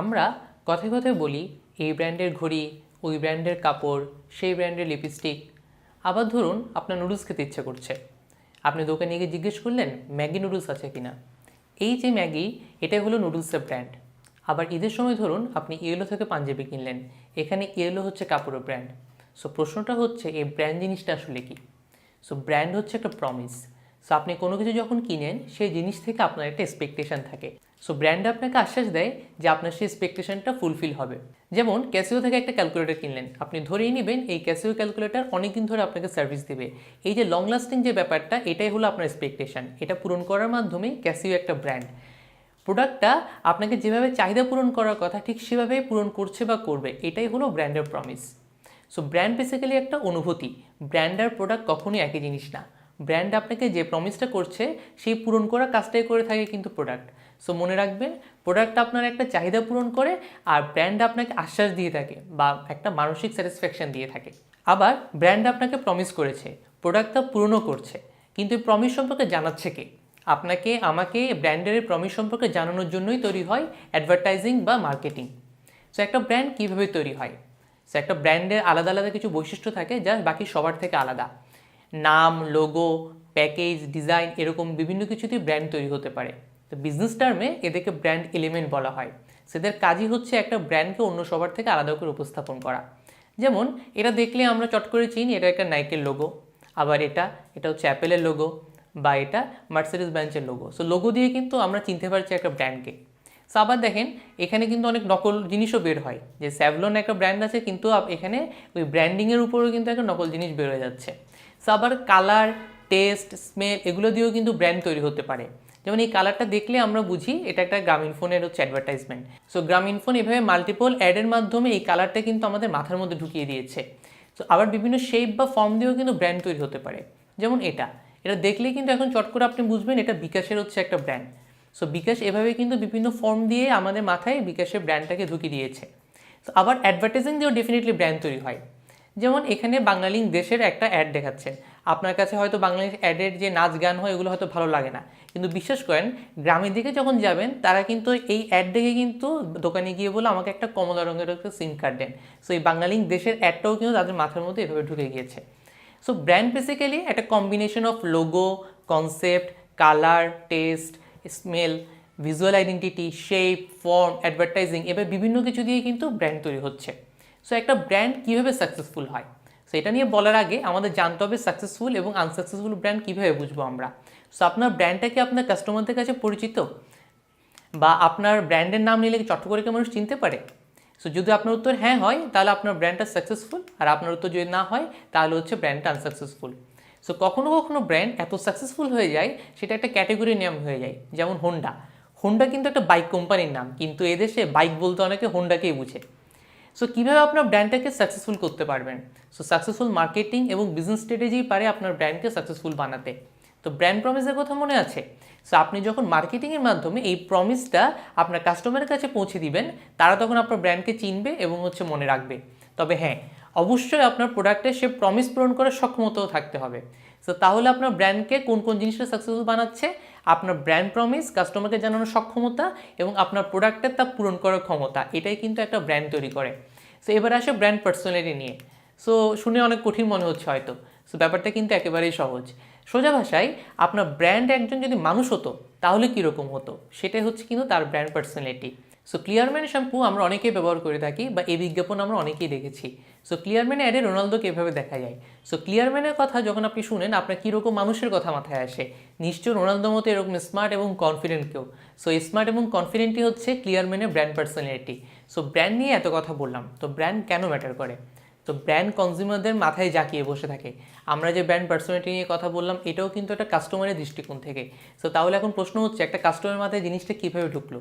আমরা কথায় কথায় বলি, এই ব্র্যান্ডের ঘড়ি, ওই ব্র্যান্ডের কাপড়, সেই ব্র্যান্ডের লিপস্টিক আবার ধরুন, আপনার নুডলস খেতে ইচ্ছে করছে। আপনি দোকানে গিয়ে জিজ্ঞেস করলেন, ম্যাগি নুডলস আছে কিনা? এই যে ম্যাগি, এটাই হলো নুডলসের ব্র্যান্ড আবার ঈদের সময় ধরুন, আপনি ইয়েলো থেকে পাঞ্জাবি কিনলেন। এখানে ইয়েলো হচ্ছে কাপড়ের ব্র্যান্ড সো প্রশ্নটা হচ্ছে, এই ব্র্যান্ড জিনিসটা আসলে কি? সো ব্র্যান্ড হচ্ছে একটা প্রমিস সো আপনি কোনো কিছু যখন কিনেন, সেই জিনিস থেকে আপনার একটা এক্সপেকটেশন থাকে। সো ব্র্যান্ড আপনাকে আশ্বাস দেয় যে আপনার সেই এক্সপেকটেশনটা ফুলফিল হবে। যেমন ক্যাসিও থেকে একটা ক্যালকুলেটর কিনলেন। আপনি ধরেই নেবেন, এই ক্যাসিও ক্যালকুলেটর অনেকদিন ধরে আপনাকে সার্ভিস দেবে। এই যে লং লাস্টিং যে ব্যাপারটা, এটাই হলো আপনার এক্সপেকটেশন এটা পূরণ করার মাধ্যমে ক্যাসিও একটা ব্র্যান্ড প্রোডাক্টটা আপনাকে যেভাবে চাহিদা পূরণ করার কথা, ঠিক সেভাবেই পূরণ করছে বা করবে। এটাই হলো ব্র্যান্ডের প্রমিস সো ব্র্যান্ড বেসিক্যালি একটা অনুভূতি। ব্র্যান্ড আর প্রোডাক্ট কখনোই একই জিনিস না। ব্র্যান্ড আপনাকে যে প্রমিসটা করছে, সেই পূরণ করা কাজটাই করে থাকে কিন্তু প্রোডাক্ট সো মনে রাখবেন প্রোডাক্ট আপনার একটা চাহিদা পূরণ করে আর ব্র্যান্ড আপনাকে আশ্বাস দিয়ে থাকে বা একটা মানসিক স্যাটিসফ্যাকশন দিয়ে থাকে। আবার ব্র্যান্ড আপনাকে প্রমিস করেছে প্রোডাক্টটা পূরণও করছে। কিন্তু এই প্রমিস সম্পর্কে জানাচ্ছে কে? আপনাকে, আমাকে ব্র্যান্ডের প্রমিস সম্পর্কে জানানোর জন্যই তৈরি হয় অ্যাডভার্টাইজিং বা মার্কেটিং সো একটা ব্র্যান্ড কীভাবে তৈরি হয়? সো একটা ব্র্যান্ডের আলাদা আলাদা কিছু বৈশিষ্ট্য থাকে যা বাকি সবার থেকে আলাদা। নাম লোগো প্যাকেজ ডিজাইন এরকম বিভিন্ন কিছুতেই ব্র্যান্ড তৈরি হতে পারে। তো বিজনেস টার্মে এদেরকে ব্র্যান্ড এলিমেন্ট বলা হয়। সেদের কাজই হচ্ছে একটা ব্র্যান্ডকে অন্য সবার থেকে আলাদা করে উপস্থাপন করা। যেমন এটা দেখলে আমরা চট করে চিনি, এটা একটা নাইকের লোগো আবার এটা এটা হচ্ছে অ্যাপেলের লোগো বা এটা মার্সিডিস ব্যাঞ্চের লোগো সো লোগো দিয়ে কিন্তু আমরা চিনতে পারছি একটা ব্র্যান্ডকে সো আবার দেখেন, এখানে কিন্তু অনেক নকল জিনিসও বের হয়। যে স্যাভলন একটা ব্র্যান্ড আছে, কিন্তু এখানে ওই ব্র্যান্ডিংয়ের উপরেও কিন্তু একটা নকল জিনিস বের হয়ে যাচ্ছে। আবার কালার টেস্ট স্মেল এগুলো দিয়েও কিন্তু ব্র্যান্ড তৈরি হতে পারে। যেমন এই কালারটা দেখলে আমরা বুঝি এটা একটা গ্রামীণ ফোনের হচ্ছে অ্যাডভার্টাইজমেন্ট সো গ্রামীণ ফোন এভাবে মাল্টিপল অ্যাডের মাধ্যমে এই কালারটা কিন্তু আমাদের মাথার মধ্যে ঢুকিয়ে দিয়েছে। সো আবার বিভিন্ন শেপ বা ফর্ম দিয়েও কিন্তু ব্র্যান্ড তৈরি হতে পারে। যেমন এটা। এটা দেখলেই কিন্তু এখন চট করে আপনি বুঝবেন এটা বিকাশের হচ্ছে একটা ব্র্যান্ড সো বিকাশ এভাবে কিন্তু বিভিন্ন ফর্ম দিয়ে আমাদের মাথায় বিকাশের ব্র্যান্ডটাকে ঢুকিয়ে দিয়েছে। তো আবার অ্যাডভার্টাইজিং দিয়েও ডেফিনেটলি ব্র্যান্ড তৈরি হয়। যেমন এখানে বাঙালিং দেশের একটা অ্যাড দেখাচ্ছেন। আপনার কাছে হয়তো বাংলাদেশ অ্যাডের যে নাচ গান হয়, এগুলো হয়তো ভালো লাগে না। কিন্তু বিশ্বাস করেন, গ্রামের দিকে যখন যাবেন, তারা কিন্তু এই অ্যাড দেখে কিন্তু দোকানে গিয়ে বলে, আমাকে একটা কমলা রঙের একটা সিম কার্ড দেন। সো এই বাঙালিং দেশের অ্যাডটাও কিন্তু তাদের মাথার মধ্যে এভাবে ঢুকে গিয়েছে। সো ব্র্যান্ড বেসিক্যালি একটা combination of logo concept colour taste smell visual identity shape form advertising এবার বিভিন্ন কিছু দিয়ে কিন্তু ব্র্যান্ড তৈরি হচ্ছে। সো একটা ব্র্যান্ড কীভাবে সাকসেসফুল হয়? সো এটা নিয়ে বলার আগে আমাদের জানতে হবে সাকসেসফুল এবং আনসাকসেসফুল ব্র্যান্ড কীভাবে বুঝব আমরা? সো আপনার ব্র্যান্ডটা কি আপনার কাস্টমারদের কাছে পরিচিত? বা আপনার ব্র্যান্ডের নাম নিলে কি চট করে কি মানুষ চিনতে পারে? সো যদি আপনার উত্তর হ্যাঁ হয়, তাহলে আপনার ব্র্যান্ডটা সাকসেসফুল আর আপনার উত্তর যদি না হয়, তাহলে হচ্ছে ব্র্যান্ডটা আনসাকসেসফুল সো কখনো কখনো ব্র্যান্ড এত সাকসেসফুল হয়ে যায়, সেটা একটা ক্যাটেগরি নাম হয়ে যায়, যেমন হোন্ডা হোন্ডা কিন্তু একটা বাইক কোম্পানির নাম, কিন্তু এদেশে বাইক বলতে অনেকে হোন্ডাকেই বুঝে। সো কীভাবে আপনার ব্র্যান্ডটাকে সাকসেসফুল করতে পারবেন? সো সাকসেসফুল মার্কেটিং এবং বিজনেস স্ট্র্যাটেজি পারে আপনার ব্র্যান্ডকে সাকসেসফুল বানাতে। তো ব্র্যান্ড প্রমিসের কথা মনে আছে? সো আপনি যখন মার্কেটিংয়ের মাধ্যমে এই প্রমিসটা আপনার কাস্টমারের কাছে পৌঁছে দিবেন, তারা তখন আপনার ব্র্যান্ডকে চিনবে এবং হচ্ছে মনে রাখবে। তবে হ্যাঁ অবশ্যই আপনার প্রোডাক্টে সে প্রমিস পূরণ করার সক্ষমতাও থাকতে হবে। সো তাহলে আপনার ব্র্যান্ডকে কোন কোন জিনিসটা সাকসেসফুল বানাচ্ছে? আপনার ব্র্যান্ড প্রমিস কাস্টমারকে জানানোর সক্ষমতা এবং আপনার প্রোডাক্টের তা পূরণ করার ক্ষমতা, এটাই কিন্তু একটা ব্র্যান্ড তৈরি করে। সো এবার আসে ব্র্যান্ড পার্সোনালিটি নিয়ে। সো শুনে অনেক কঠিন মনে হচ্ছে হয়তো। সো ব্যাপারটা কিন্তু একেবারেই সহজ। সোজা ভাষায়, আপনার ব্র্যান্ড একজন যদি মানুষ হতো, তাহলে কীরকম হতো? সেটাই হচ্ছে কিন্তু তার brand personality so Clear Men shampoo আমরা অনেকেই ব্যবহার করে থাকি, বা এই বিজ্ঞাপন আমরা অনেকেই দেখেছি। সো ক্লিয়ারম্যানে অ্যাডে রোনালদোকে এভাবে দেখা যায়। সো ক্লিয়ারম্যানের কথা যখন আপনি শুনেন, আপনার কীরকম মানুষের কথা মাথায় আসে? নিশ্চয় রোনালদোর মতো এরকম স্মার্ট এবং কনফিডেন্ট কেউ। সো স্মার্ট এবং কনফিডেন্টই হচ্ছে ক্লিয়ারম্যানের ব্র্যান্ড পার্সোনালিটি সো ব্র্যান্ড নিয়ে এত কথা বললাম, তো ব্র্যান্ড কেন ম্যাটার করে? তো ব্র্যান্ড কনজিউমারদের মাথায় জাকিয়ে বসে থাকে। আমরা যে ব্র্যান্ড পার্সোনালিটি নিয়ে কথা বললাম, এটাও কিন্তু একটা কাস্টমারের দৃষ্টিকোণ থেকে। সো তাহলে এখন প্রশ্ন হচ্ছে, একটা কাস্টমারের মাথায় জিনিসটা কীভাবে ঢুকলো?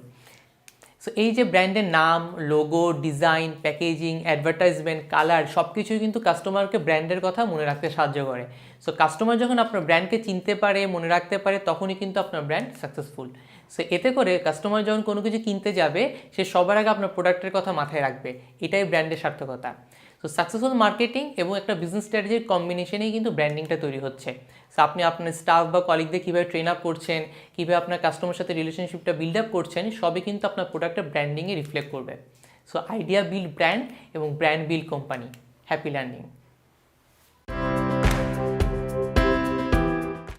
সো এই যে ব্র্যান্ডের নাম logo design packaging advertisement colour সব কিছুই কিন্তু কাস্টমারকে ব্র্যান্ডের কথা মনে রাখতে সাহায্য করে। সো কাস্টমার যখন আপনার ব্র্যান্ডকে চিনতে পারে, মনে রাখতে পারে, তখনই কিন্তু আপনার ব্র্যান্ড সাকসেসফুল সো এতে করে কাস্টমার যখন কোনো কিছু কিনতে যাবে, সে সবার আগে আপনার প্রোডাক্টের কথা মাথায় রাখবে। এটাই ব্র্যান্ডের সার্থকতা। তো সাকসেসফুল মার্কেটিং এবং একটা বিজনেস স্ট্র্যাটেজির কম্বিনেশনেই কিন্তু ব্র্যান্ডিংটা তৈরি হচ্ছে। সো আপনি আপনার স্টাফ বা কলিগদের কীভাবে ট্রেন আপ করছেন, কীভাবে আপনার কাস্টমার সাথে রিলেশনশিপটা বিল্ড আপ করছেন, সবই কিন্তু আপনার প্রোডাক্টের ব্র্যান্ডিংয়ে রিফ্লেক্ট করবে। সো আইডিয়া বিল্ড ব্র্যান্ড এবং brand build company happy learning